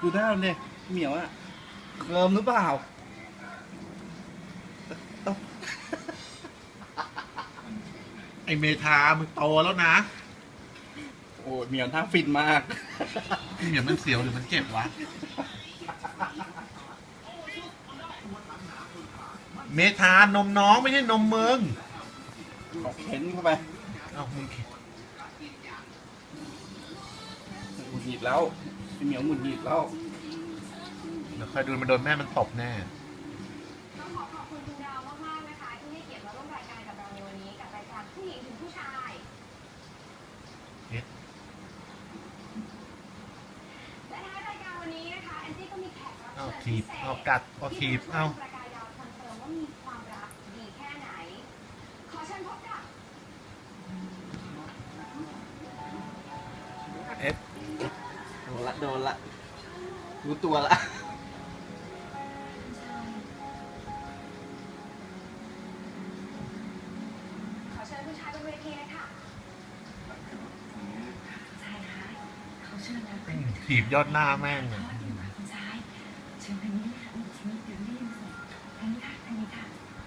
ดูหน้ามันเนี่ยเหมียวอะเคิมหรือเปล่าไอเมทามึงโตแล้วนะโอ้ยเหมียวหน้าฟินมากเหมียนมันเสียวหรือมันเจ็บวะ เมทานมน้องไม่ใช่นมมึงออกเข็นเข้าไปเอ้ามึงหงุดหงิดแล้ว ไอ้เหมียวหงุดหงิดแล้วเดี๋ยวคอยดูมันโดนแม่มันตบแน่ ต้องขอขอบคุณคุณดาวมากๆนะคะ ที่ให้เกียรติมาร่วมรายการกับเราในวันนี้กับรายการผู้หญิงถึงผู้ชายเอ๊ะและท้ายรายการวันนี้นะคะแอนจี้ก็มีแขกรับเอาเชิญถีพิบเศษ เอากัดเอาถีบที่เอามาช่วยประกายดาวคอนเฟิร์มว่ามีความรักดีแค่ไหน ขอเชิญพบกับเอ๊ะโด นละโดนละรู้ตัวละขอเชิญคุณชายบนเวทีเลยค่ะใช่ค่ะเขาเชิญแล้วถีบยอดหน้าแม่งอะอยู่ค่ะคุณชายเชิญทางนี้ค่ะทางนี้เดี๋ยวได้ยินเสียงทางนี้ค่ะทางนี้ค่ะ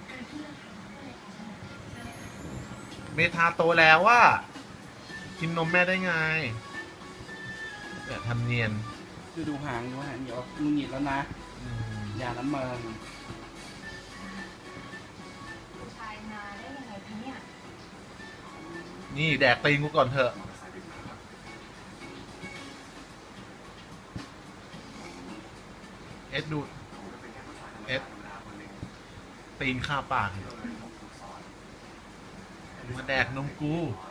เกิดขึ้นแล้วค่ะเชิญเลยค่ะเชิญเลยค่ะเมทาโตแล้วว่ากินนมแม่ได้ไง เนี่ยทำเนียนดูดูหางดูหางเหมียวหงุดหงิดแล้วนะ อืมอย่าน้ำมันคุณชายมาได้ยังไงคะเนี่ยนี่แดกตีนกูก่อนเถอะ เอ็ดดูเอ็ดตีนข้าปากมาแดกนมกูข